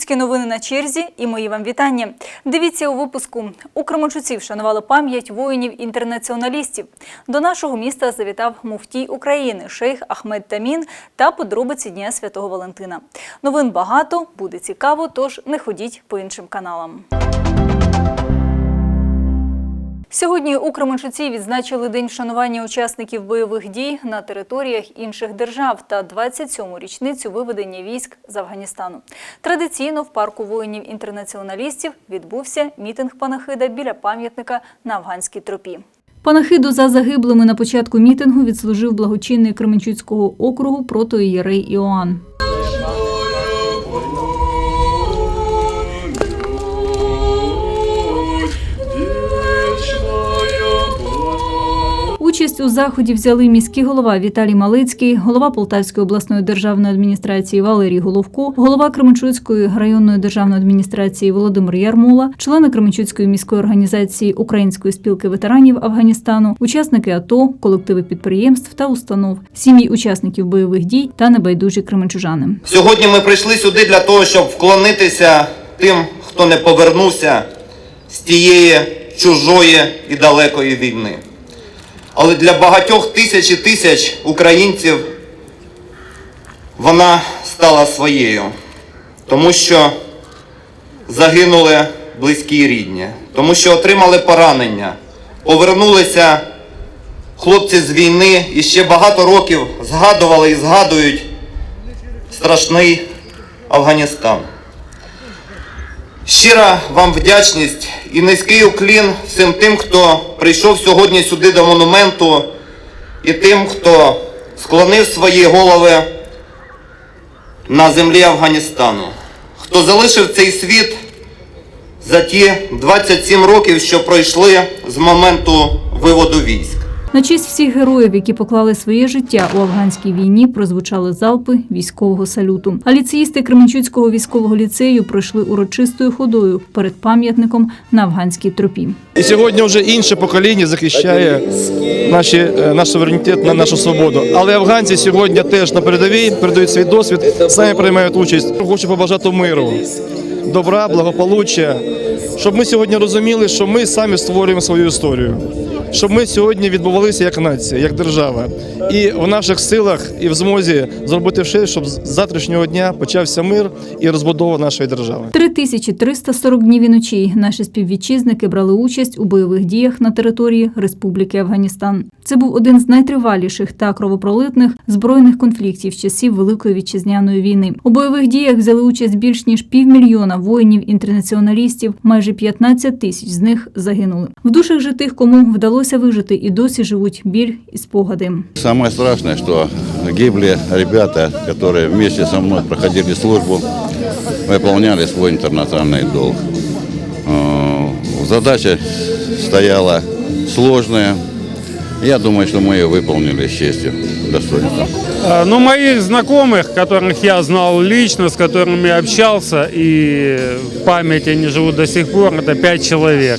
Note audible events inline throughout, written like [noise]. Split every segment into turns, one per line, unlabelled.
Кременчуцькі новини на черзі і мої вам вітання. Дивіться у випуску. У Кременчуці вшанували пам'ять воїнів-інтернаціоналістів. До нашого міста завітав муфтій України шейх Ахмед Тамін та подробиці Дня Святого Валентина. Новин багато, буде цікаво, тож не ходіть по іншим каналам. Сьогодні у Кременчуці відзначили День вшанування учасників бойових дій на територіях інших держав та 27-му річницю виведення військ з Афганістану. Традиційно в парку воїнів-інтернаціоналістів відбувся мітинг панахида біля пам'ятника на афганській тропі. Панахиду за загиблими на початку мітингу відслужив благочинний Кременчуцького округу протоієрей Іоанн. Участь у заході взяли міський голова Віталій Малицький, голова Полтавської обласної державної адміністрації Валерій Головко, голова Кременчуцької районної державної адміністрації Володимир Ярмола, члени Кременчуцької міської організації Української спілки ветеранів Афганістану, учасники АТО, колективи підприємств та установ, сім'ї учасників бойових дій та небайдужі кременчужани.
Сьогодні ми прийшли сюди для того, щоб вклонитися тим, хто не повернувся з тієї чужої і далекої війни. Але для багатьох тисяч і тисяч українців вона стала своєю, тому що загинули близькі і рідні, тому що отримали поранення, повернулися хлопці з війни і ще багато років згадували і згадують страшний Афганістан. Щира вам вдячність і низький уклін всім тим, хто прийшов сьогодні сюди до монументу, і тим, хто склонив свої голови на землі Афганістану, хто залишив цей світ за ті 27 років, що пройшли з моменту виводу військ.
На честь всіх героїв, які поклали своє життя у афганській війні, прозвучали залпи військового салюту. А ліцеїсти Кременчуцького військового ліцею пройшли урочистою ходою перед пам'ятником на афганській тропі.
І сьогодні вже інше покоління захищає наші, е, наш суверенітет, на нашу свободу. Але афганці сьогодні теж на передовій передають свій досвід, самі приймають участь. Хочу побажати миру, добра, благополуччя, щоб ми сьогодні розуміли, що ми самі створюємо свою історію. Щоб ми сьогодні відбувалися як нація, як держава, і в наших силах і в змозі зробити все, щоб з завтрашнього дня почався мир і розбудова нашої держави.
3340 днів і ночей наші співвітчизники брали участь у бойових діях на території Республіки Афганістан. Це був один з найтриваліших та кровопролитних збройних конфліктів часів Великої вітчизняної війни. У бойових діях взяли участь більш ніж півмільйона воїнів-інтернаціоналістів. Майже 15 тисяч з них загинули. В душах же тих, кому вдалося вижити, і досі живуть біль і спогади.
Самое страшное, что гибли ребята, которые вместе со мной проходили службу, выполняли свой интернациональный долг. Э, Задача стояла сложная. Я думаю, что мы ее выполнили с честью, достоинством.
А, Ну, моих знакомых, которых я знал лично, с которыми общался, и в памяти они живут до сих пор, это пять человек,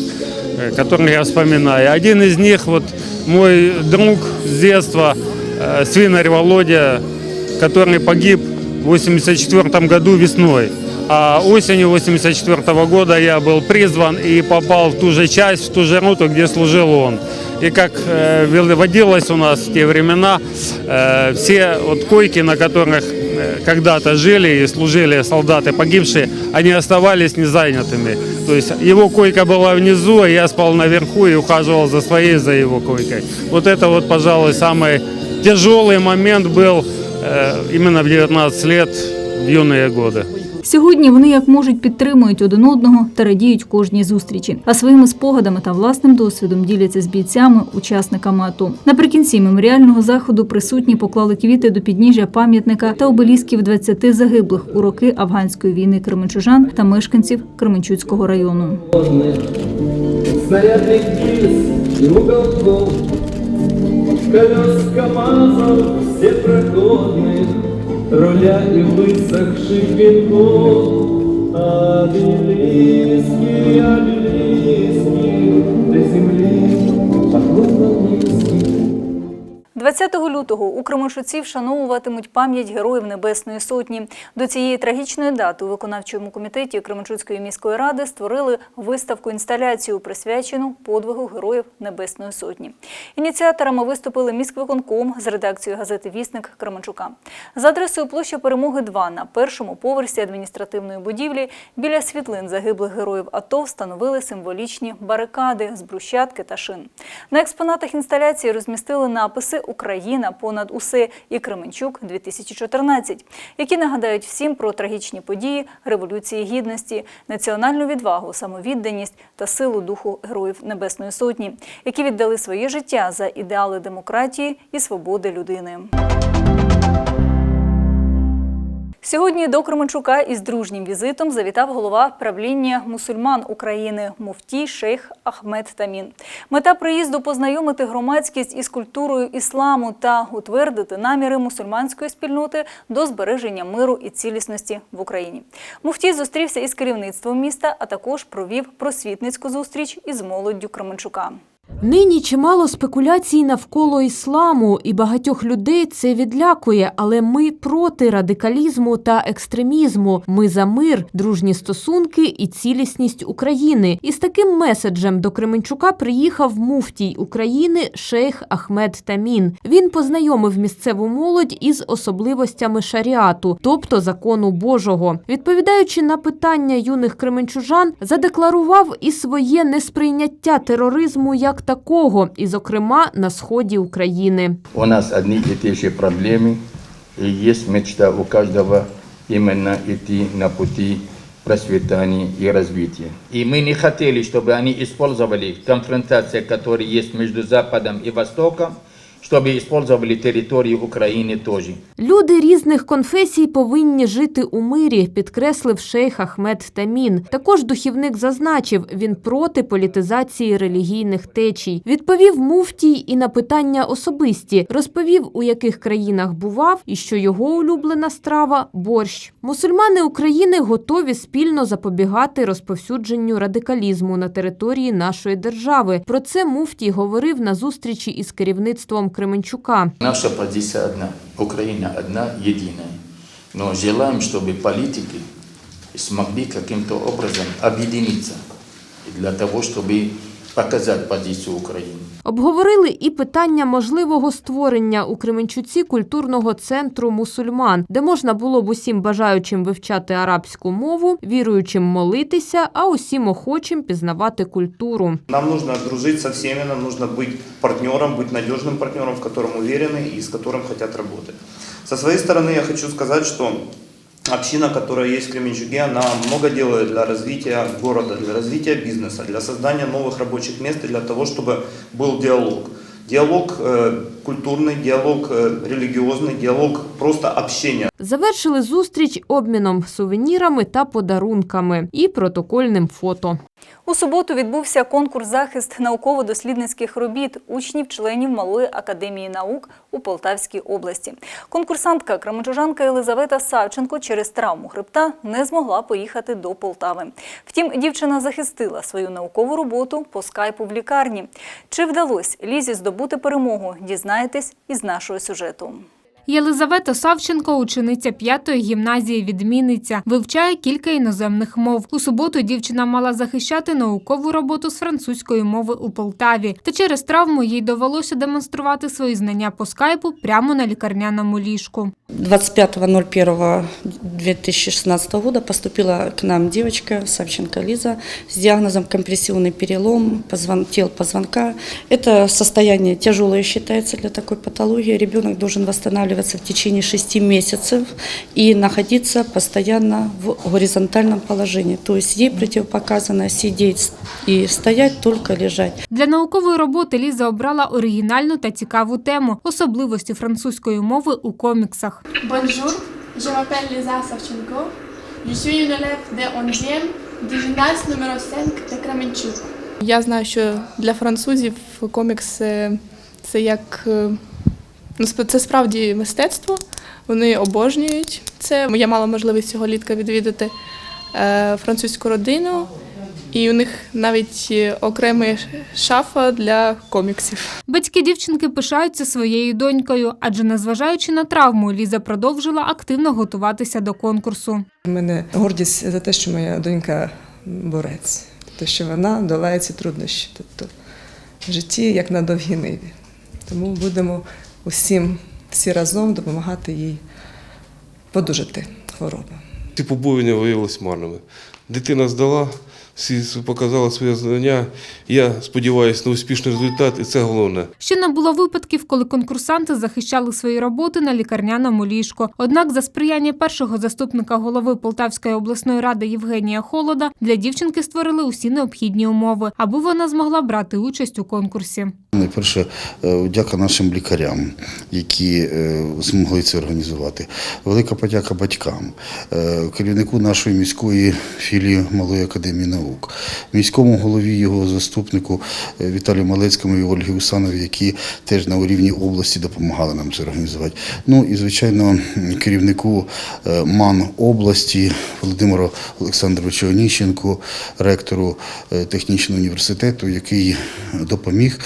э, которых я вспоминаю. Один из них, вот мой друг с детства, э, свинарь Володя, который погиб в 84 году весной. А осенью 84 года я был призван и попал в ту же часть, в ту же роту, где служил он. И как э, водилось у нас в те времена, э, все вот койки, на которых э, когда-то жили и служили солдаты погибшие, они оставались незанятыми. То есть его койка была внизу, а я спал наверху и ухаживал за своей, за его койкой. Вот это вот, пожалуй, самый тяжелый момент был э, именно в 19 лет, в юные годы.
Сьогодні вони як можуть підтримують один одного та радіють кожній зустрічі. А своїми спогадами та власним досвідом діляться з бійцями, учасниками АТО. Наприкінці меморіального заходу присутні поклали квіти до підніжжя пам'ятника та обелісків 20 загиблих у роки афганської війни кременчужан та мешканців Кременчуцького району.
колес КамАЗов все проходные, руля и высохших веков, обелиски, обелиски, до земли
20 лютого у Кременчуці вшановуватимуть пам'ять героїв Небесної Сотні. До цієї трагічної дати у виконавчому комітеті Кременчуцької міської ради створили виставку-інсталяцію, присвячену подвигу героїв Небесної Сотні. Ініціаторами виступили міськвиконком з редакцією газети Вісник Кременчука. За адресою площа Перемоги 2 на першому поверсі адміністративної будівлі біля світлин загиблих героїв АТО встановили символічні барикади з брусчатки та шин. На експонатах інсталяції розмістили написи Україна понад усе і Кременчук 2014, які нагадають всім про трагічні події Революції Гідності, національну відвагу, самовідданість та силу духу героїв Небесної Сотні, які віддали своє життя за ідеали демократії і свободи людини. Сьогодні до Кременчука із дружнім візитом завітав голова правління мусульман України муфтій шейх Ахмед Тамін. Мета приїзду познайомити громадськість із культурою ісламу та утвердити наміри мусульманської спільноти до збереження миру і цілісності в Україні. Муфтій зустрівся із керівництвом міста, а також провів просвітницьку зустріч із молоддю Кременчука.
Нині чимало спекуляцій навколо ісламу, і багатьох людей це відлякує. Але ми проти радикалізму та екстремізму. Ми за мир, дружні стосунки і цілісність України. І з таким меседжем до Кременчука приїхав муфтій України шейх Ахмед Тамін. Він познайомив місцеву молодь із особливостями шаріату, тобто закону Божого. Відповідаючи на питання юних кременчужан, задекларував і своє несприйняття тероризму як такого, і, зокрема, на сході України.
У нас одни и те же проблемы, и есть мечта у каждого именно идти на пути процветания и развития. И мы не хотели, чтобы они использовали конфронтацию, которая есть между Западом и Востоком, чтобы использовали территорию Украины тоже.
Люди різних конфесій повинні жити у мирі, підкреслив шейх Ахмед Тамін. Також духівник зазначив, він проти політизації релігійних течій. Відповів муфтій і на питання особисті, розповів, у яких країнах бував і що його улюблена страва борщ. Мусульмани України готові спільно запобігати розповсюдженню радикалізму на території нашої держави. Про це муфтій говорив на зустрічі із керівництвом Кременчука.
Наша позиция одна. Украина одна, единая. Но желаем, чтобы политики смогли каким-то образом объединиться для того, чтобы показать позицию Украины.
Обговорили і питання можливого створення у Кременчуці культурного центру мусульман, де можна було б усім бажаючим вивчати арабську мову, віруючим молитися, а усім охочим пізнавати культуру.
Нам нужно дружить со всеми, нам нужно быть партнером, быть надежным партнером, в котором уверены и с которым хотят работать. Со своей стороны я хочу сказать, что община, которая есть в Кременчуге, она много делает для развития города, для развития бизнеса, для создания новых рабочих мест и для того, чтобы был диалог. Диалог э, культурный, диалог э, религиозный, диалог просто общения.
Завершили зустріч обміном сувенірами та подарунками і протокольним фото.
У суботу відбувся конкурс захист науково-дослідницьких робіт учнів-членів Малої академії наук у Полтавській області. Конкурсантка кременчужанка Єлизавета Савченко через травму хребта не змогла поїхати до Полтави. Втім, дівчина захистила свою наукову роботу по скайпу в лікарні. Чи вдалося Лізі здобути перемогу? Дізнаєтесь із нашого сюжету.
Єлизавета Савченко, учениця п'ятої гімназії відмінниця, вивчає кілька іноземних мов. У суботу дівчина мала захищати наукову роботу з французької мови у Полтаві. Та через травму їй довелося демонструвати свої знання по скайпу прямо на лікарняному ліжку.
25.01.2016 года поступила к нам девочка Савченко Лиза с диагнозом компрессионный перелом тел позвонка. Это состояние тяжелое считается для такой патологии. Ребенок должен восстанавливаться в течение 6 месяцев и находиться постоянно в горизонтальном положении. То есть ей противопоказано сидеть и стоять, только лежать.
Для наукової роботи Ліза обрала оригінальну та цікаву тему особливості французької мови у коміксах.
Bonjour, je m'appelle Lisa Savchenko. Je suis une élève de 11e du gymnase numéro 5 de Kremenchuk. Я знаю, що для французів комікс це як е, це справді мистецтво. Вони обожнюють це. Я мала можливість цього літка відвідати е, французьку родину. І у них навіть окрема шафа для коміксів.
Батьки дівчинки пишаються своєю донькою, адже незважаючи на травму, Ліза продовжила активно готуватися до конкурсу.
У мене гордість за те, що моя донька борець, то що вона долає ці труднощі, тобто в житті як на довгій ниві. Тому будемо усім всі разом допомагати їй подужати хворобу.
Ці побоювання виявилися марними. Дитина здала, всі показала своє знання. Я сподіваюся на успішний результат, і це головне.
Ще не було випадків, коли конкурсанти захищали свої роботи на лікарняному ліжку. Однак, за сприяння першого заступника голови Полтавської обласної ради Євгенія Холода для дівчинки створили усі необхідні умови, аби вона змогла брати участь у конкурсі.
Найперше, е, дяка нашим лікарям, які е, змогли це організувати. Велика подяка батькам, е, керівнику нашої міської філії Малої академії наук, міському голові його заступнику Віталію Малецькому і Ольгі Усанові, які теж на рівні області допомагали нам це організувати. Ну і звичайно, керівнику МАН області Володимиру Олександровичу Оніщенку, ректору технічного університету, який допоміг,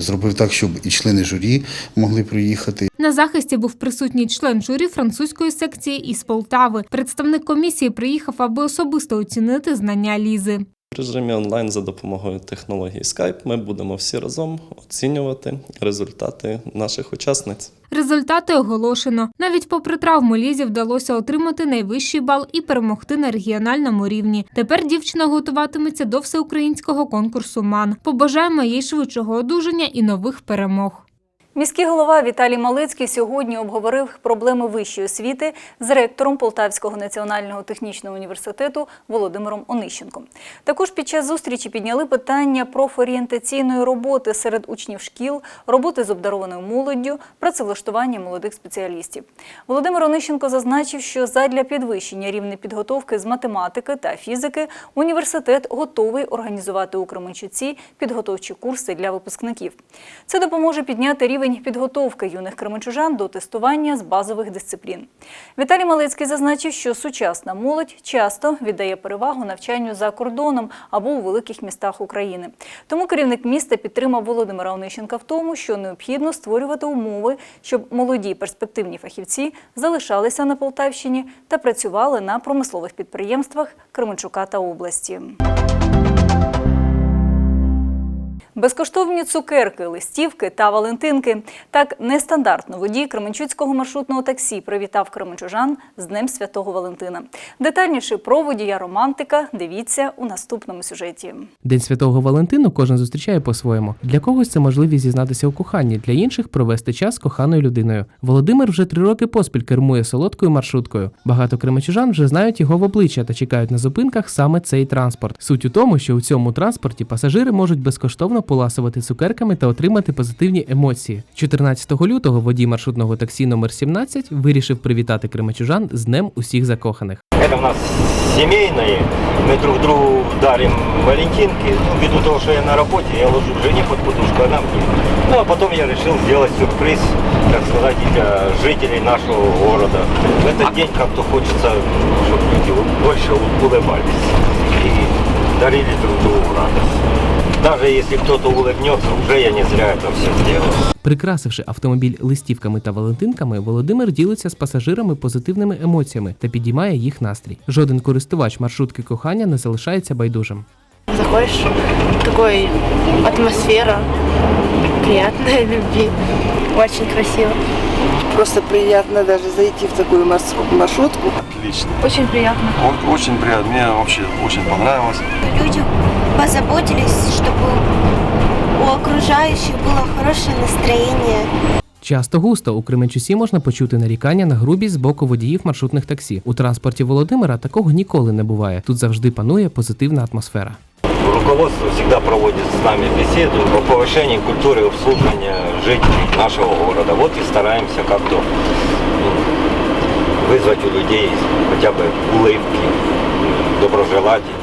зробив так, щоб і члени журі могли приїхати.
На захисті був присутній член журі французької секції із Полтави. Представник комісії приїхав, аби особисто оцінити знання Лізи.
В режимі онлайн за допомогою технології Skype ми будемо всі разом оцінювати результати наших учасниць.
Результати оголошено. Навіть попри травму Лізі вдалося отримати найвищий бал і перемогти на регіональному рівні. Тепер дівчина готуватиметься до всеукраїнського конкурсу МАН. Побажаємо їй швидшого одужання і нових перемог.
Міський голова Віталій Малицький сьогодні обговорив проблеми вищої освіти з ректором Полтавського національного технічного університету Володимиром Онищенком. Також під час зустрічі підняли питання профорієнтаційної роботи серед учнів шкіл, роботи з обдарованою молоддю, працевлаштування молодих спеціалістів. Володимир Онищенко зазначив, що задля підвищення рівня підготовки з математики та фізики університет готовий організувати у Кременчуці підготовчі курси для випускників. Це допоможе підняти рівень підготовки юних кременчужан до тестування з базових дисциплін. Віталій Малецький зазначив, що сучасна молодь часто віддає перевагу навчанню за кордоном або у великих містах України. Тому керівник міста підтримав Володимира Онищенка в тому, що необхідно створювати умови, щоб молоді перспективні фахівці залишалися на Полтавщині та працювали на промислових підприємствах Кременчука та області. Безкоштовні цукерки, листівки та валентинки. Так нестандартно водій Кременчуцького маршрутного таксі привітав кременчужан з Днем Святого Валентина. Детальніше про водія романтика дивіться у наступному сюжеті.
День святого Валентину кожен зустрічає по-своєму. Для когось це можливість зізнатися у коханні, для інших провести час з коханою людиною. Володимир вже три роки поспіль кермує солодкою маршруткою. Багато кремечужан вже знають його в обличчя та чекають на зупинках саме цей транспорт. Суть у тому, що у цьому транспорті пасажири можуть безкоштовно поласувати цукерками та отримати позитивні емоції. 14 лютого водій маршрутного таксі номер 17 вирішив привітати кремечужан з днем усіх закоханих.
Это у нас семейное. Мы друг другу дарим валентинки. Ну, ввиду того, что я на работе, я ложу жене под подушку, она мне. Ну, а потом я решил сделать сюрприз, так сказать, для жителей нашего города. В этот день как-то хочется, чтобы люди больше улыбались и дарили друг другу радость. Даже если кто-то улыбнется, уже я не зря это все сделал.
Прикрасивши автомобіль листівками та валентинками, Володимир ділиться з пасажирами позитивними емоціями та підіймає їх настрій. Жоден користувач маршрутки кохання не залишається байдужим.
Заходишь, такой атмосфера приятная [laughs] любви, очень красиво.
Просто приятно даже зайти в такую маршрутку.
Отлично.
Очень приятно.
Очень приятно. Мне вообще очень понравилось.
Люди позаботились, чтобы у окружающих было хорошее настроение.
Часто густо у Кременчусі можна почути нарікання на грубість з боку водіїв маршрутних таксі. У транспорті Володимира такого ніколи не буває. Тут завжди панує позитивна атмосфера.
Руководство всегда проводит с нами беседу по повышению культуры обслуживания жителей нашего города. Вот и стараемся как-то ну, вызвать у людей хотя бы улыбки, доброжелательность.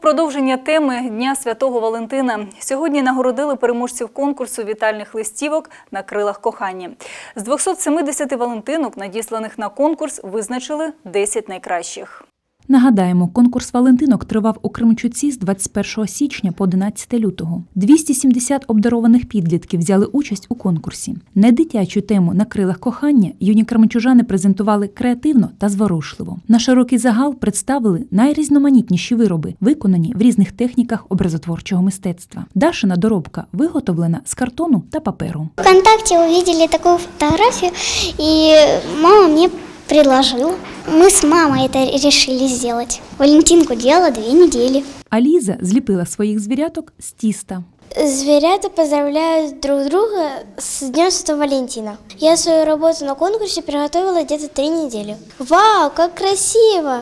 Продовження теми Дня Святого Валентина сьогодні нагородили переможців конкурсу вітальних листівок на крилах кохання. З 270 валентинок, надісланих на конкурс, визначили 10 найкращих.
Нагадаємо, конкурс Валентинок тривав у Кременчуці з 21 січня по 11 лютого. 270 обдарованих підлітків взяли участь у конкурсі. Недитячу тему на крилах кохання юні кременчужани презентували креативно та зворушливо. На широкий загал представили найрізноманітніші вироби, виконані в різних техніках образотворчого мистецтва. Дашина доробка виготовлена з картону та паперу.
ВКонтакте увидели такую фотографию, и мама мне предложила. Мы с мамой это решили сделать. Валентинку делала две недели.
А Ліза зліпила своїх звіряток з тіста.
Зверята поздравляют друг друга с Днем Святого Валентина. Я свою работу на конкурсе приготовила где-то три недели. Вау, как красиво!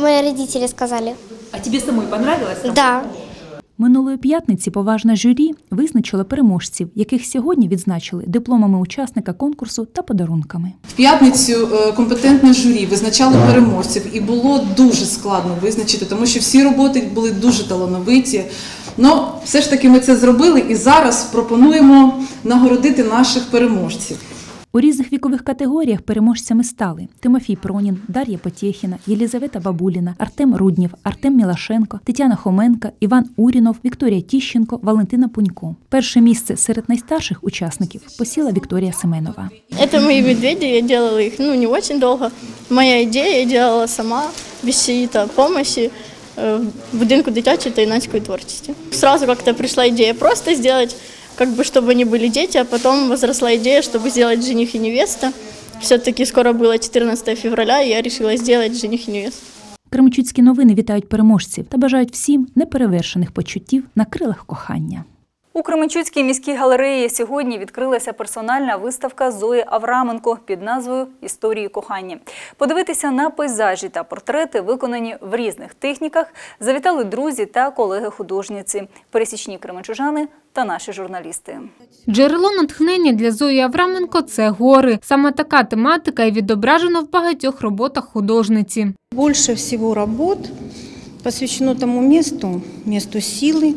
Мои родители сказали.
А тебе самой понравилось?
Да.
Минулої п'ятниці поважне журі визначило переможців, яких сьогодні відзначили дипломами учасника конкурсу та подарунками.
В п'ятницю е, компетентне журі визначало переможців, і було дуже складно визначити, тому що всі роботи були дуже талановиті. Ну, все ж таки ми це зробили і зараз пропонуємо нагородити наших переможців.
У різних вікових категоріях переможцями стали Тимофій Пронін, Дар'я Потєхіна, Єлізавета Бабуліна, Артем Руднів, Артем Мілашенко, Тетяна Хоменка, Іван Урінов, Вікторія Тіщенко, Валентина Пунько. Перше місце серед найстарших учасників посіла Вікторія Семенова.
Это мои медведи, я делала их, ну, не очень долго. Моя идея, я делала сама, без чьей-то помощи, э, в будинку дитячої та юнацької творчості. Сразу как-то пришла идея просто сделать, как бы, чтобы они были дети, а потом возросла идея, чтобы сделать жених и невеста. Все-таки скоро было 14 февраля, и я решила сделать жених и невеста.
Кременчуцькі новини вітають переможців та бажають всім неперевершених почуттів на крилах кохання.
У Кременчуцькій міській галереї сьогодні відкрилася персональна виставка Зої Авраменко під назвою Історії кохання. Подивитися на пейзажі та портрети, виконані в різних техніках, завітали друзі та колеги-художниці, пересічні кременчужани та наші журналісти.
Джерело натхнення для Зої Авраменко це гори. Саме така тематика і відображена в багатьох роботах художниці.
Больше всего работ посвящено тому месту, месту силы,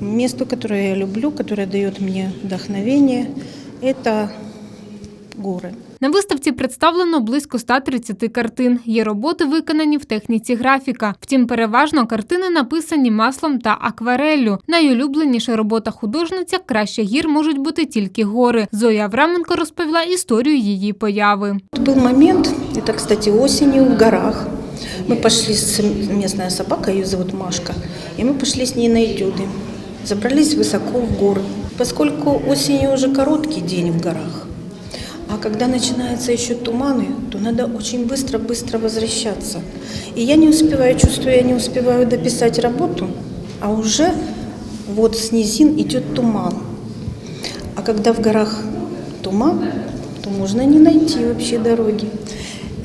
месту, которое я люблю, которое дает мне вдохновение. Это горы.
На виставці представлено близько 130 картин. Є роботи, виконані в техніці графіка. Втім, переважно картини написані маслом та аквареллю. Найулюбленіша робота художниця Краще гір можуть бути тільки гори. Зоя Авраменко розповіла історію її появи.
Был момент, это, кстати, осенью в горах. Мы пошли с местная собака, ее зовут Машка, и мы пошли с ней на этюды. Забрались высоко в горы. Поскольку осенью уже короткий день в горах, а когда начинаются еще туманы, то надо очень быстро-быстро возвращаться. И я не успеваю, чувствую, я не успеваю дописать работу, а уже вот с низин идет туман. А когда в горах туман, то можно не найти вообще дороги.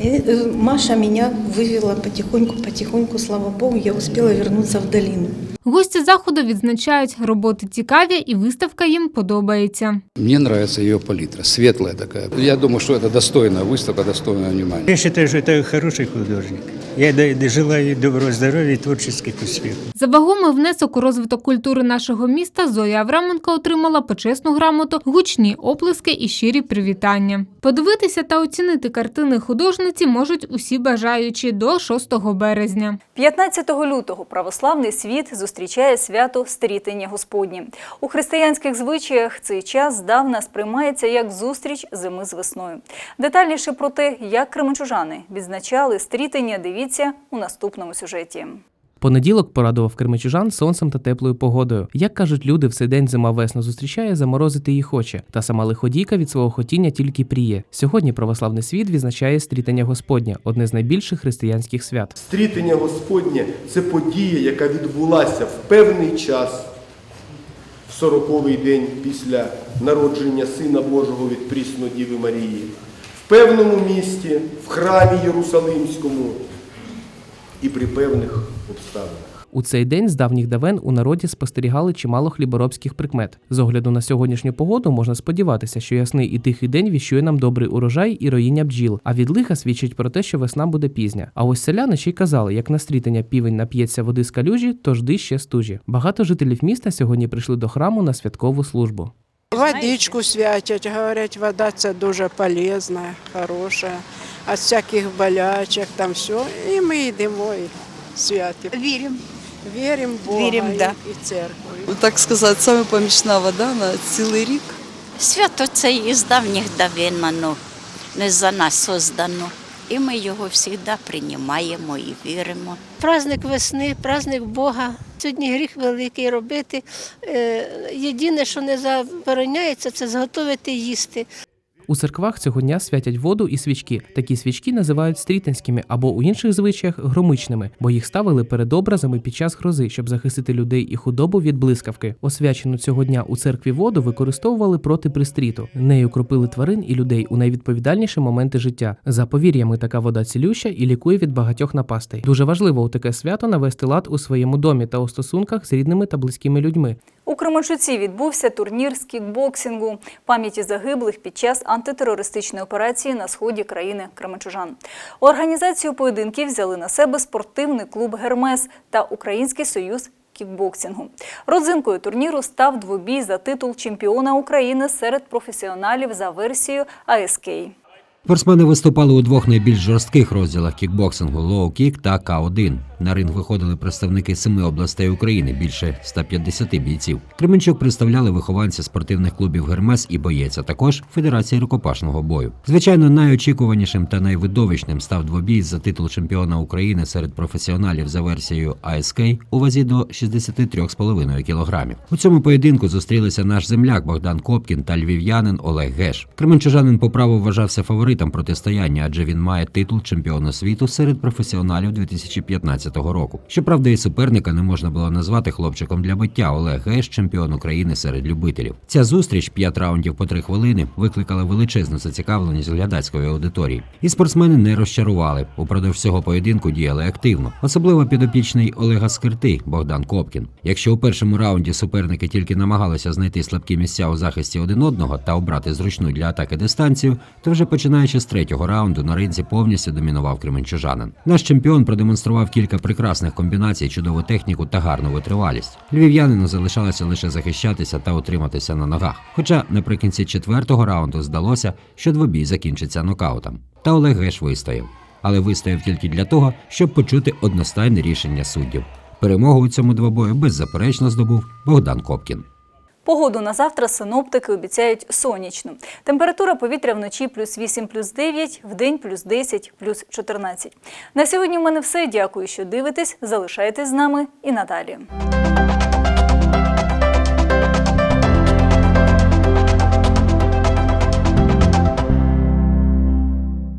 И э, Маша меня вывела потихоньку-потихоньку, слава богу, я успела вернуться в долину.
Гості заходу відзначають, роботи цікаві і виставка їм подобається.
Мне нравится ее палитра, светлая такая. Я думаю, что это достойная выставка, достойная внимания.
Я считаю, что это хороший художник. Я желаю ей доброго здоровья и творческих успехов.
За вагомий внесок у розвиток культури нашого міста Зоя Авраменко отримала почесну грамоту, гучні оплески і щирі привітання. Подивитися та оцінити картини художниці можуть усі бажаючі до 6 березня.
15 лютого православний світ зустрічає свято Стрітення Господнє. У християнських звичаях цей час здавна сприймається як зустріч зими з весною. Детальніше про те, як кременчужани відзначали стрітення, дивіться у наступному сюжеті.
Понеділок порадував кременчужан сонцем та теплою погодою. Як кажуть люди, в цей день зима весну зустрічає, заморозити її хоче. Та сама лиходійка від свого хотіння тільки пріє. Сьогодні православний світ відзначає стрітання Господня, одне з найбільших християнських свят.
Стрітення Господнє це подія, яка відбулася в певний час, в 40-й день після народження Сина Божого від Прісної Діви Марії, в певному місті, в храмі Єрусалимському і при певних обставинах.
У цей день з давніх давен у народі спостерігали чимало хліборобських прикмет. З огляду на сьогоднішню погоду можна сподіватися, що ясний і тихий день віщує нам добрий урожай і роїння бджіл, а від лиха свідчить про те, що весна буде пізня. А ось селяни ще й казали, як на стрітення півень нап'ється води з калюжі, то жди ще стужі. Багато жителів міста сьогодні прийшли до храму на святкову службу.
Водичку святять, говорять, вода це дуже полезна, хороша, від всяких болячок, там все. І ми йдемо і святимо. Віримо. Віримо в Бога
Віримо,
і,
да.
і церкву.
так сказати, саме помічна вода на цілий рік.
Свято це із давніх давен, ну, не за нас создано. І ми його завжди приймаємо і віримо.
Праздник весни, праздник Бога. Сьогодні гріх великий робити. Е, Єдине, що не забороняється, це зготовити їсти.
У церквах цього дня святять воду і свічки. Такі свічки називають стрітинськими або у інших звичаях громичними, бо їх ставили перед образами під час грози, щоб захистити людей і худобу від блискавки. Освячену цього дня у церкві воду використовували проти пристріту. Нею кропили тварин і людей у найвідповідальніші моменти життя. За повір'ями, така вода цілюща і лікує від багатьох напастей. Дуже важливо у таке свято навести лад у своєму домі та у стосунках з рідними та близькими людьми.
У Кременчуці відбувся турнір з кікбоксингу пам'яті загиблих під час антитерористичної операції на сході країни Кременчужан. Організацію поєдинків взяли на себе спортивний клуб Гермес та Український союз кікбоксингу. Родзинкою турніру став двобій за титул чемпіона України серед професіоналів за версією АСК.
Спортсмени виступали у двох найбільш жорстких розділах кікбоксингу лоу-кік та К1. На ринг виходили представники семи областей України, більше 150 бійців. Кременчук представляли вихованці спортивних клубів Гермес і боєць, а також Федерації рукопашного бою. Звичайно, найочікуванішим та найвидовищним став двобій за титул чемпіона України серед професіоналів за версією АСК у вазі до 63,5 кілограмів. У цьому поєдинку зустрілися наш земляк Богдан Копкін та львів'янин Олег Геш. Кременчужанин по праву вважався фаворитом протистояння, адже він має титул чемпіона світу серед професіоналів 2015 року. Щоправда, і суперника не можна було назвати хлопчиком для биття. Олег Геш, чемпіон України серед любителів. Ця зустріч, 5 раундів по 3 хвилини, викликала величезну зацікавленість глядацької аудиторії. І спортсмени не розчарували. Упродовж всього поєдинку діяли активно, особливо підопічний Олега Скирти Богдан Копкін. Якщо у першому раунді суперники тільки намагалися знайти слабкі місця у захисті один одного та обрати зручну для атаки дистанцію, то вже починаючи з третього раунду на ринзі повністю домінував кременчужанин. Наш чемпіон продемонстрував кілька прекрасних комбінацій, чудову техніку та гарну витривалість. Львів'янину залишалося лише захищатися та утриматися на ногах. Хоча наприкінці четвертого раунду здалося, що двобій закінчиться нокаутом. Та Олег Геш вистояв. Але вистояв тільки для того, щоб почути одностайне рішення суддів. Перемогу у цьому двобою беззаперечно здобув Богдан Копкін.
Погоду на завтра синоптики обіцяють сонячну. Температура повітря вночі плюс 8, плюс 9, вдень плюс 10, плюс 14. На сьогодні в мене все. Дякую, що дивитесь. Залишайтесь з нами і надалі.